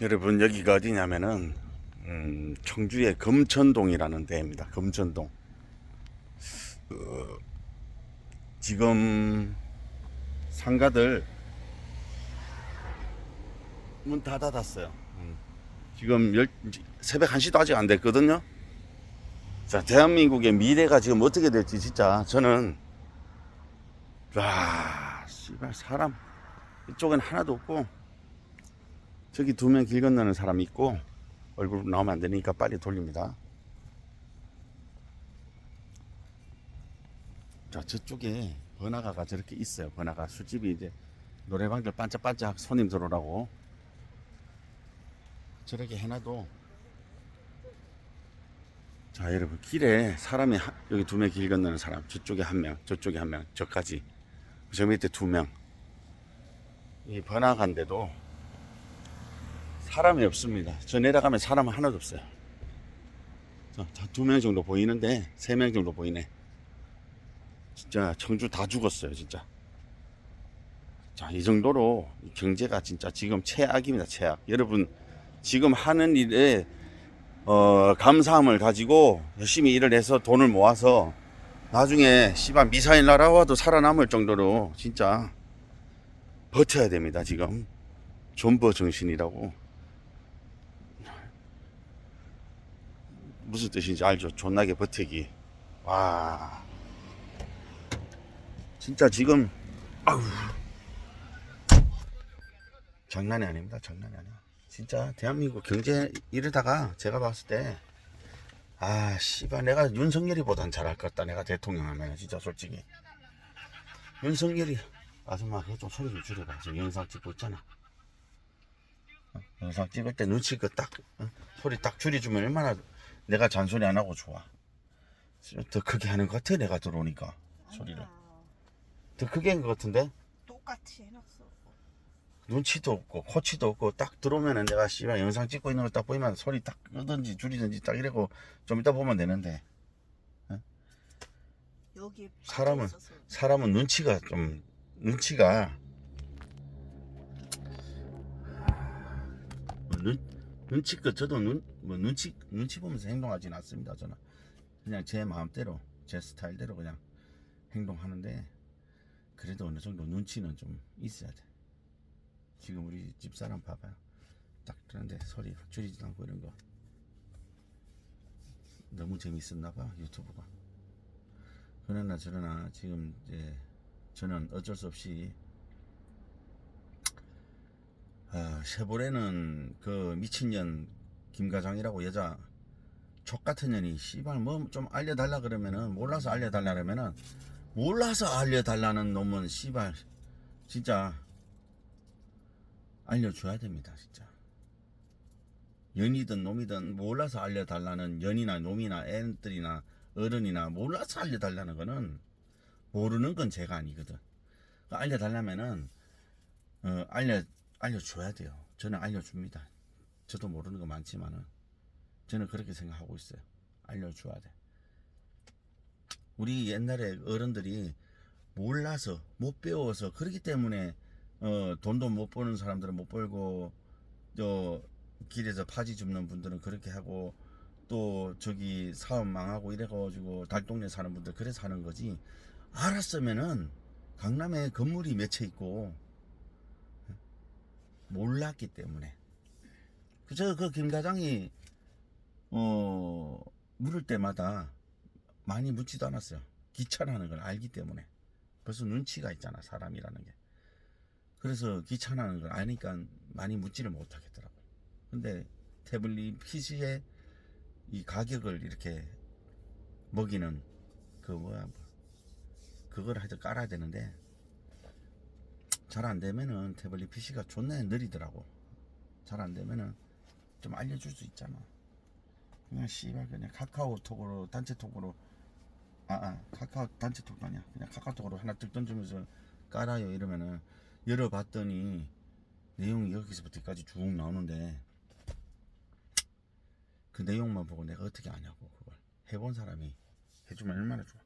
여러분 여기가 어디냐면은 음, 청주의 금천동이라는 데입니다. 금천동. 어, 지금 상가들 문 다 닫았어요. 음. 지금 열, 새벽 1시도 아직 안 됐거든요. 자, 대한민국의 미래가 지금 어떻게 될지 진짜 저는 와, 씨발 사람 이쪽엔 하나도 없고 저기 두 명 길 건너는 사람 있고 얼굴 나오면 안 되니까 빨리 돌립니다. 자 저쪽에 번화가가 저렇게 있어요. 번화가 술집이 이제 노래방들 반짝반짝 손님 들어오라고 저렇게 해놔도 자 여러분 길에 사람이 한- 여기 두 명 길 건너는 사람 저쪽에 한 명 저쪽에 한 명 저까지 저 밑에 두 명 이 번화가인데도 사람이 없습니다. 저 내려가면 사람 하나도 없어요. 두 명 정도 보이는데 세 명 정도 보이네. 진짜 청주 다 죽었어요, 진짜. 자, 이 정도로 경제가 진짜 지금 최악입니다, 최악. 여러분 지금 하는 일에 어, 감사함을 가지고 열심히 일을 해서 돈을 모아서 나중에 씨발 미사일 날아와도 살아남을 정도로 진짜 버텨야 됩니다, 지금. 존버 정신이라고. 무슨 뜻인지 알죠? 존나게 버티기. 와. 진짜 지금, 아우. 장난이 아닙니다. 장난이 아니야. 진짜 대한민국 경제 이러다가 제가 봤을 때, 아, 씨발, 내가 윤석열이보단 잘할 것 같다. 내가 대통령 하면, 진짜 솔직히. 윤석열이, 아줌마, 그거 좀 소리 좀 줄여봐. 지금 영상 찍고 있잖아. 어? 영상 찍을 때 눈치껏 딱, 어? 소리 딱 줄여주면 얼마나 내가 잔소리 안 하고 좋아. 더 크게 하는 것 같아, 내가 들어오니까. 소리를. 더 크게 한 것 같은데? 똑같이 해놨어. 눈치도 없고, 코치도 없고, 딱 들어오면은 내가 씨발 영상 찍고 있는 거딱 보이면 소리 딱 끄든지 줄이든지 딱 이러고 좀 이따 보면 되는데. 여기 사람은, 있어서 사람은 눈치가 좀, 눈치가. 눈, 눈치껏 저도 눈, 뭐 눈치, 눈치 보면서 행동하진 않습니다, 저는. 그냥 제 마음대로, 제 스타일대로 그냥 행동하는데, 그래도 어느 정도 눈치는 좀 있어야 돼. 지금 우리 집사람 봐봐요. 딱 그런데 소리 줄이지도 않고 이런 거. 너무 재밌었나 봐, 유튜브가. 그러나 저러나 지금 이제 저는 어쩔 수 없이 아, 쉐보레는 그 미친년 김과장이라고 여자 족 같은 년이 씨발 뭐 좀 알려달라 그러면은 몰라서 알려달라 그러면은 몰라서 알려달라는 놈은 씨발 진짜 알려줘야 됩니다 진짜 연이든 놈이든 몰라서 알려달라는 연이나 놈이나 애들이나 어른이나 몰라서 알려달라는 거는 모르는 건 제가 아니거든. 그러니까 알려달라면은 어, 알려 알려줘야 돼요. 저는 알려줍니다. 저도 모르는 거 많지만은 저는 그렇게 생각하고 있어요. 알려줘야 돼. 우리 옛날에 어른들이 몰라서 못 배워서 그렇기 때문에 어, 돈도 못 버는 사람들은 못 벌고 저 길에서 파지 줍는 분들은 그렇게 하고 또 저기 사업 망하고 이래가지고 달동네 사는 분들 그래서 하는 거지 알았으면은 강남에 건물이 몇 채 있고 몰랐기 때문에 그저 그 김 과장이 어 물을 때마다 많이 묻지도 않았어요. 귀찮아하는 걸 알기 때문에. 벌써 눈치가 있잖아 사람이라는 게. 그래서 귀찮아하는 걸 아니까 많이 묻지를 못하겠더라고 근데 태블릿 PC에 이 가격을 이렇게 먹이는 그 뭐야 뭐. 그걸 하여튼 깔아야 되는데 잘 안 되면은 태블릿 PC가 존나 느리더라고. 잘 안 되면은 좀 알려줄 수 있잖아. 그냥 씨발 그냥 카카오톡으로 단체톡으로. 아, 아 카카오 단체톡 아니야. 그냥 카카오톡으로 하나 뜩 던지면서 깔아요 이러면은. 열어봤더니 내용이 여기서부터 여기까지 쭉 나오는데 그 내용만 보고 내가 어떻게 아냐고 그걸. 해본 사람이 해주면 얼마나 좋아.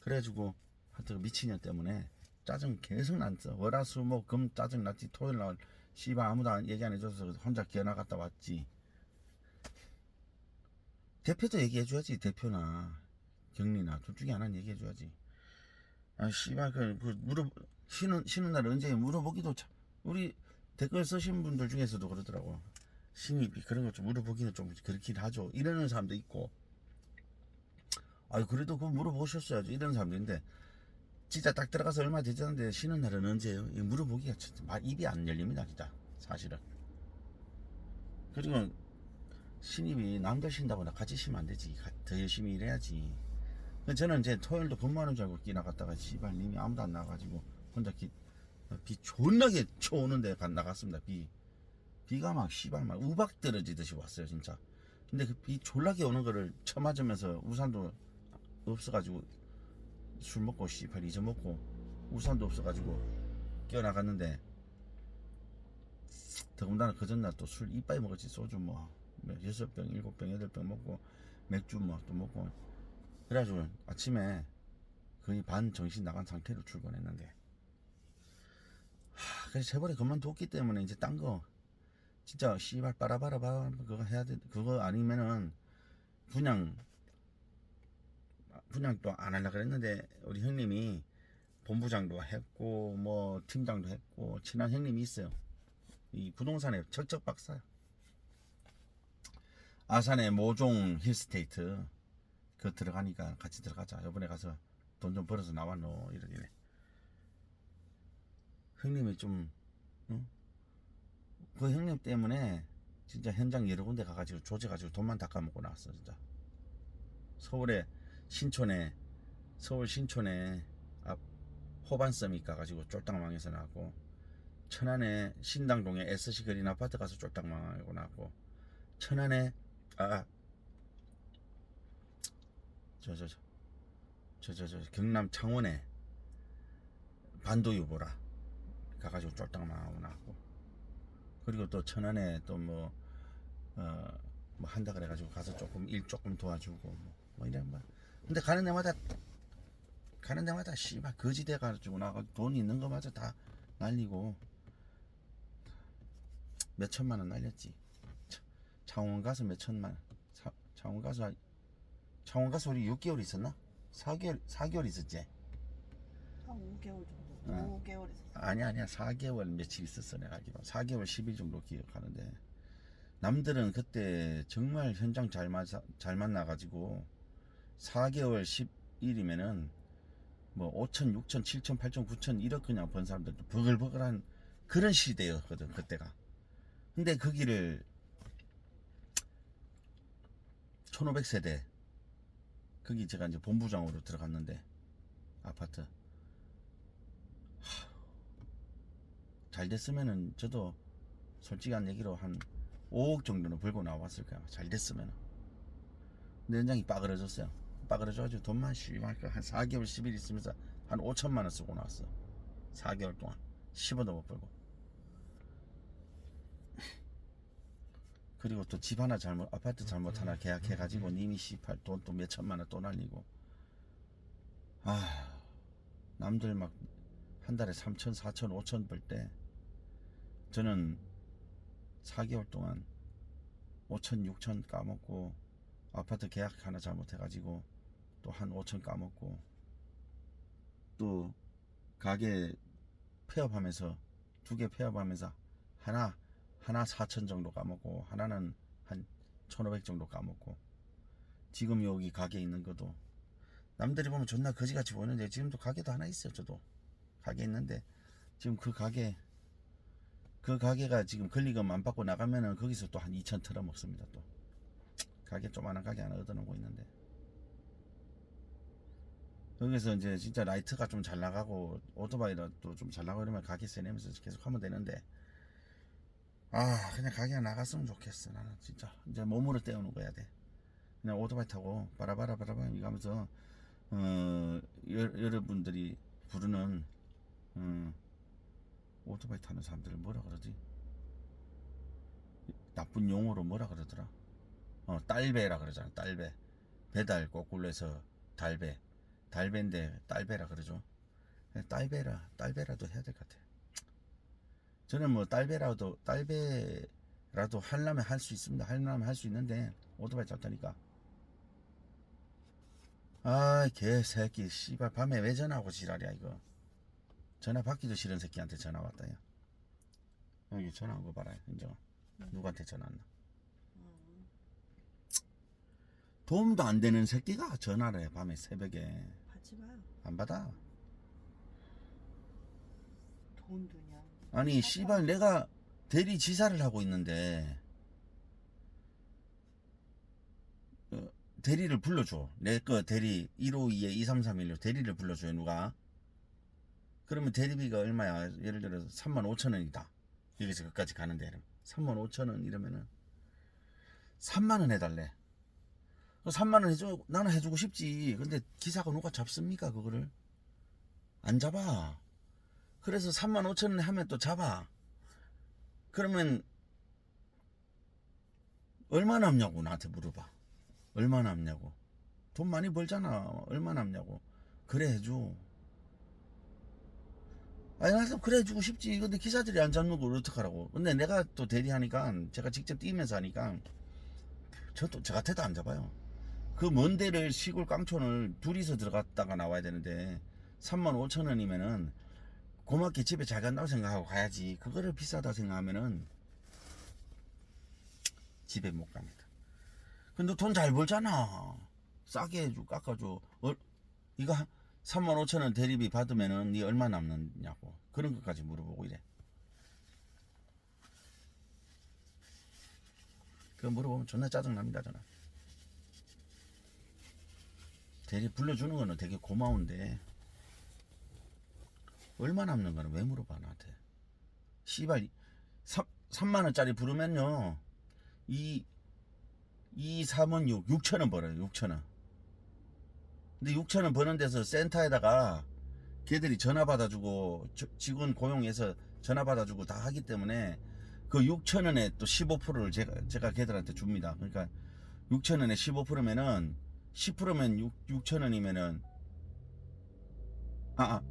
그래가지고 하여튼 그 미친년 때문에 짜증 계속 났어. 월화수목금 짜증 났지 토요일 날 씨발 아무도 안- 얘기 안 해줘서 혼자 기어 나갔다 왔지. 대표도 얘기해줘야지 대표나 경리나 둘 중에 하나는 얘기해줘야지. 아 씨발 그, 그 물어 쉬는 쉬는 날 언제 물어보기도 참 우리 댓글 쓰신 분들 중에서도 그러더라고. 신입이 그런 거좀 물어보기는 좀 그렇긴 하죠. 이러는 사람도 있고. 아유 그래도 그거 물어보셨어야죠. 이런 사람들인데 진짜 딱 들어가서 얼마 되지 않는데 쉬는 날은 언제예요? 물어보기가 말 입이 안 열립니다, 진짜 사실은. 그리고 신입이 남들 쉰다거나 같이 쉬면 안 되지. 가- 더 열심히 일해야지. 근데 저는 이제 토요일도 근무하는 줄 알고 끼 나갔다가 씨발 님이 아무도 안 나가지고 혼자 기, 비 존나게 쳐오는데 가 나갔습니다. 비 비가 막 씨발 막 우박 떨어지듯이 왔어요 진짜. 근데 그 비 졸라게 오는 거를 쳐맞으면서 우산도 없어가지고 술 먹고 씨발 잊어먹고 우산도 없어가지고 뛰어나갔는데 더군다나 그 전날 또 술 이빠이 먹었지 소주 뭐. 여섯 병 일곱 병 여덟 병 먹고 맥주 뭐 또 먹고. 그래가지고 아침에 거의 반 정신 나간 상태로 출근했는데. 하, 그래서 재벌이 그만뒀기 때문에 이제 딴 거 진짜 씨발 빠라바라바 그거 해야 돼 그거 아니면은 그냥 또안 하려고 그랬는데 우리 형님이 본부장도 했고 뭐 팀장도 했고 친한 형님이 있어요. 이 부동산에 척척 박사야 아산의 모종 힐스테이트. 그 들어가니까 같이 들어가자. 이번에 가서 돈 좀 벌어서 나왔노. 이러길래. 형님이 좀 응? 그 형님 때문에 진짜 현장 여러 군데 가가지고 조져가지고 돈만 닦아먹고 나왔어 진짜. 서울에 신촌에 서울 신촌에 앞 호반섬이 가가지고 쫄딱망에서 나왔고 천안에 신당동에 SC 그린 아파트 가서 쫄딱 망하고 나왔고 천안에 아 저 저 저 저 저 저 경남 창원에 반도 유보라 가가지고 쫄딱 망하고 나왔고 그리고 또 천안에 또뭐 어뭐 한다 그래가지고 가서 조금 일 조금 도와주고 뭐, 뭐 이런 뭐 근데 가는 데마다 가는 데마다 씨발 거지돼 가지고 나가 돈 있는 거마저 다 날리고 몇 천만 원 날렸지 차- 창원 가서 몇 천만 원 사- 창원 가서 한- 창원 가서 우리 6개월 있었나? 4개월 4개월 있었지 한 5개월 정도. 응. 5개월 있었어. 아니야 아니야 4개월 며칠 있었어 내가 알기로 4개월 10일 정도 기억하는데 남들은 그때 정말 현장 잘, 만나, 잘 만나가지고 4개월 10일이면은 뭐 5천 6천 7천 8천 9천 1억 그냥 번 사람들도 버글버글한 그런 시대였거든 그때가 근데 거기를 1500세대 거기 제가 이제 본부장으로 들어갔는데 아파트 잘 됐으면은 저도 솔직한 얘기로 한 5억 정도는 벌고 나왔을 거야. 잘 됐으면은. 근데 현장이 빠그러졌어요. 빠그러져가지고 돈만 씨발 한 4개월 10일 있으면서 한 5천만 원 쓰고 나왔어. 4개월 동안 10원도 못 벌고. 그리고 또 집 하나 잘못 아파트 잘못 하나 계약해가지고 님이 씨발 돈 또 몇 천만 원 또 날리고. 아 남들 막 한 달에 3천, 4천, 5천 벌 때 저는 4개월 동안 5천, 6천 까먹고 아파트 계약 하나 잘못해가지고 또 한 5천 까먹고 또 가게 폐업하면서 두 개 폐업하면서 하나 하나 4천 정도 까먹고 하나는 한 1,500 정도 까먹고 지금 여기 가게 있는 것도 남들이 보면 존나 거지같이 보이는데 지금도 가게도 하나 있어요 저도. 가게 있는데 지금 그 가게 그 가게가 지금 권리금 안 받고 나가면은 거기서 또 한 2천 털어 먹습니다 또. 가게 조만한 가게 하나 얻어놓고 있는데 여기서 이제 진짜 라이트가 좀 잘 나가고 오토바이라도 좀 잘 나가고 이러면 가게 세내면서 계속 하면 되는데 아 그냥 가게 하나 나갔으면 좋겠어 나는 진짜 이제 몸으로 때우는 거야 돼 그냥 오토바이 타고 바라바라 바라바라 이거 하면서 어 여, 여러분들이 부르는 음, 오토바이 타는 사람들을 뭐라 그러지? 나쁜 용어로 뭐라 그러더라? 어, 딸배라 그러잖아, 딸배. 배달 거꾸로 해서 달배. 달배인데 딸배라 그러죠. 그냥 딸배라, 딸배라도 해야 될 것 같아. 저는 뭐 딸배라도 딸배라도 하려면 할 수 있습니다. 하려면 할 수 있는데 오토바이 잡다니까. 아, 개새끼 씨발 밤에 왜 전화하고 지랄이야 이거. 전화 받기도 싫은 새끼한테 전화 왔다 야. 여기 전화 온거 봐라 인정. 누구한테 전화 왔나? 음, 도움도 안 되는 새끼가 전화를 해 밤에 새벽에. 받지 마요. 안 받아. 돈 드냐? 아니 씨발 내가 대리 지사를 하고 있는데. 어, 대리를 불러줘. 내 거 대리 152에 2331로 대리를 불러줘요 누가. 그러면 대리비가 얼마야? 예를 들어서 3만 5천 원이다. 여기서 끝까지 가는데 3만 5천 원 이러면은 3만 원 해달래 3만 원 해줘 나는 해주고 싶지 근데 기사가 누가 잡습니까 그거를 안 잡아 그래서 3만 5천 원 하면 또 잡아. 그러면 얼마 남냐고 나한테 물어봐. 얼마 남냐고. 돈 많이 벌잖아. 얼마 남냐고. 그래 해줘. 아니 나도 그래 해주고 싶지. 근데 기사들이 안 잡는 걸 어떡하라고. 근데 내가 또 대리하니까 제가 직접 뛰면서 하니까 저도 저 같아도 안 잡아요. 그 먼 데를 시골 깡촌을 둘이서 들어갔다가 나와야 되는데 3만 5천 원이면은 고맙게 집에 잘 간다고 생각하고 가야지. 그거를 비싸다 생각하면은 집에 못 갑니다. 근데 돈 잘 벌잖아. 싸게 해줘, 깎아줘. 어, 이거 3만 5천 원 대리비 받으면은 니 얼마 남느냐고. 그런 것까지 물어보고 이래. 그거 물어보면 존나 짜증납니다, 저는. 대리 불러주는 거는 되게 고마운데, 얼마 남는 거는 왜 물어봐 나한테? 씨발 3, 3만원짜리 부르면요. 이, 이 3원 6 6천원 벌어요 6천원. 근데 6천원 버는 데서 센터에다가 걔들이 전화 받아주고 저- 직원 고용해서 전화 받아주고 다 하기 때문에 그 6천원에 또 15%를 제가, 제가 걔들한테 줍니다. 그러니까 6천원에 15%면은 10%면 6, 6천 원이면은 아, 아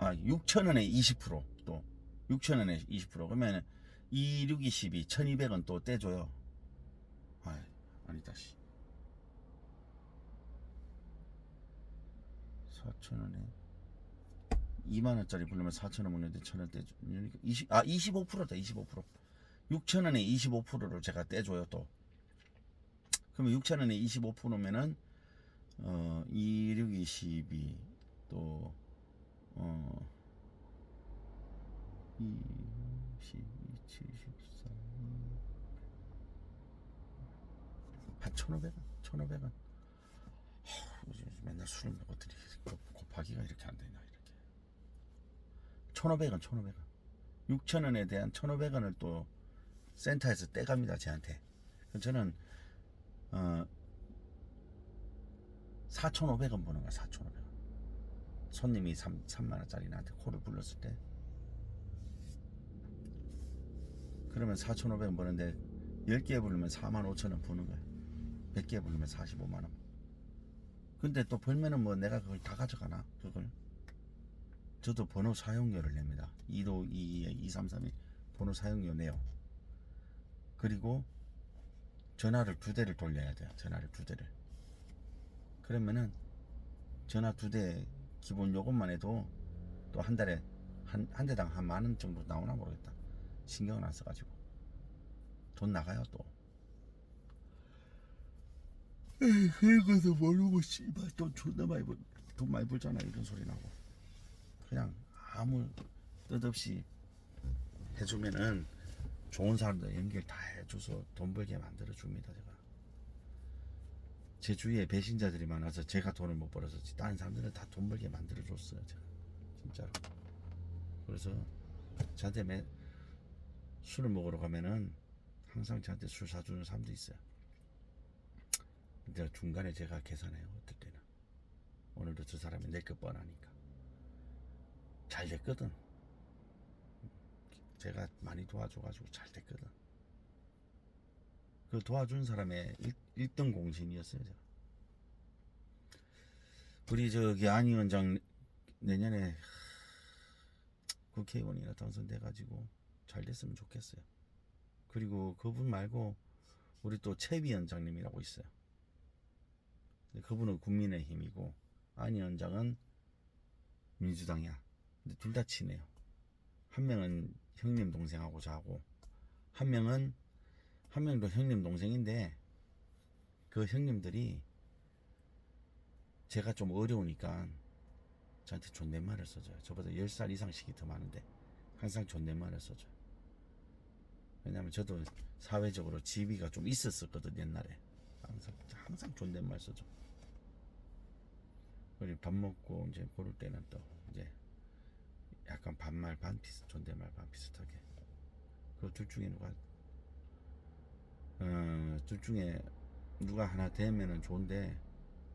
아, 6,000원에 20%, 또. 6,000원에 20%. 그러면 2, 6, 22, 1,200원 또 떼줘요. 아, 아니다, 씨. 4,000원에 2만 원짜리 부르면 4,000원 먹는데 1,000원 떼줘. 20, 아, 25%다, 25%. 6,000원에 25%를 제가 떼줘요, 또. 그러면 6,000원에 25%면은, 어, 2, 6, 22, 또, 어, 2, 12, 74, 한 1,500원, 1,500원. 요즘 맨날 술을 곱- 곱하기가 이렇게 안 되나, 이렇게. 1,500원, 1,500원. 6,000원에 대한 1,500원을 또 센터에서 떼갑니다, 제한테. 저는, 어, 4,500원 버는 거야, 4,500원. 손님이 3, 3만원짜리 나한테 코를 불렀을 때. 그러면 4,500원 버는데 10개 부르면 4만 5천원 버는 거야. 100개 부르면 45만원. 근데 또 벌면은 뭐 내가 그걸 다 가져가나 그걸? 저도 번호 사용료를 냅니다. 1호 22에 2331 번호 사용료 내요. 그리고 전화를 두 대를 돌려야 돼요 전화를 두 대를 그러면은 전화 두 대 기본 요금만 해도 또 한 달에 한, 한 대당 한 만 원 정도 나오나 모르겠다. 신경을 안 써가지고. 돈 나가요, 또. 에이, 것도 모르고, 씨발, 돈 존나 많이 벌, 돈 많이 벌잖아, 이런 소리 나고. 그냥 아무 뜻 없이 해주면은 좋은 사람들 연결 다 해줘서 돈 벌게 만들어 줍니다, 제가. 제 주위에 배신자들이 많아서 제가 돈을 못 벌어서 다른 사람들은 다 돈 벌게 만들어 줬어요 제가. 진짜로. 그래서 저한테 매 술을 먹으러 가면은 항상 저한테 술 사주는 사람도 있어요. 근데 중간에 제가 계산해요 어떨 때는. 오늘도 저 사람이 낼거 뻔하니까. 잘 됐거든 제가 많이 도와줘가지고 잘 됐거든 그 도와준 사람의 1, 등 공신이었어요. 제가. 우리 저기 안 위원장 내년에 국회의원이나 당선돼가지고 잘 됐으면 좋겠어요. 그리고 그분 말고 우리 또 최 위원장님이라고 있어요. 그분은 국민의힘이고 안 위원장은 민주당이야. 근데 둘다 친해요. 한 명은 형님 동생하고 자고 한 명은 한 명도 형님 동생인데 그 형님들이 제가 좀 어려우니까 저한테 존댓말을 써줘요. 저보다 10살 이상씩이 더 많은데 항상 존댓말을 써줘요. 왜냐면 저도 사회적으로 지위가 좀 있었었거든 옛날에 항상 항상 존댓말 써줘. 우리 밥 먹고 이제 고를 때는 또 이제 약간 반말 반 비슷 존댓말 반 비슷하게. 그 둘 중에 누가 어둘 중에 누가 하나 되면은 좋은데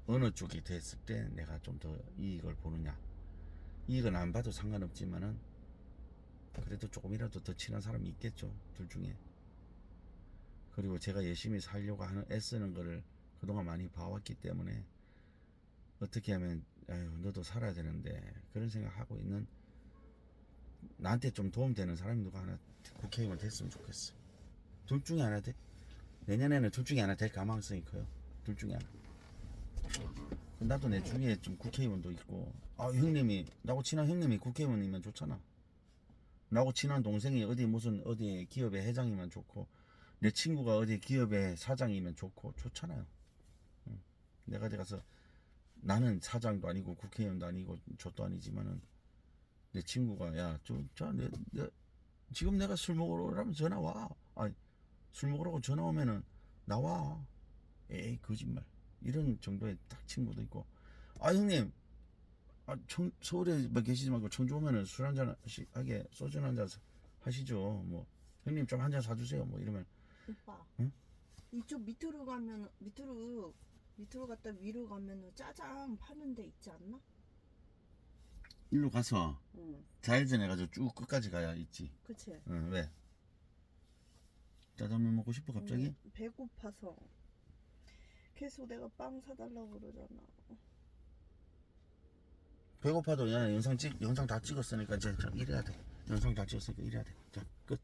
어느 쪽이 됐을 때 내가 좀 더 이익을 보느냐. 이익은 안 봐도 상관없지만은 그래도 조금이라도 더 친한 사람이 있겠죠 둘 중에. 그리고 제가 열심히 살려고 하는 애쓰는 거를 그동안 많이 봐왔기 때문에 어떻게 하면 아유 너도 살아야 되는데 그런 생각하고 있는 나한테 좀 도움되는 사람이 누가 하나 국회의원 됐으면 좋겠어. 둘 중에 하나 돼. 내년에는 둘 중에 하나 될 가망성이 커요. 둘 중에 하나. 나도 내 주위에 좀 국회의원도 있고. 아 형님이 나하고 친한 형님이 국회의원이면 좋잖아. 나하고 친한 동생이 어디 무슨 어디 기업의 회장이면 좋고 내 친구가 어디 기업의 사장이면 좋고 좋잖아요. 응. 내가 어디 가서 나는 사장도 아니고 국회의원도 아니고 저도 아니지만은 내 친구가 야저저 지금 내가 술 먹으러 오라면 전화 와. 아니 술 먹으라고 전화 오면은 나와. 에이 거짓말. 이런 정도의 딱 친구도 있고. 아 형님. 아 청, 서울에 뭐 계시지 말고 청주 오면은 술 한잔 하게 소주 한잔 하시죠. 뭐 형님 좀 한 잔 사주세요. 뭐 이러면 오빠. 응? 이쪽 밑으로 가면 밑으로 밑으로 갔다 위로 가면은 짜장 파는 데 있지 않나? 일로 가서 응. 좌회전 해가지고 쭉 끝까지 가야 있지. 그치. 응 왜? 짜장면 먹고 싶어 갑자기? 응, 배고파서. 계속 내가 빵 사달라고 그러잖아. 배고파도 야 영상 찍 영상 다 찍었으니까 이제 저 이래야 돼. 영상 다 찍었으니까 이래야 돼. 자 끝.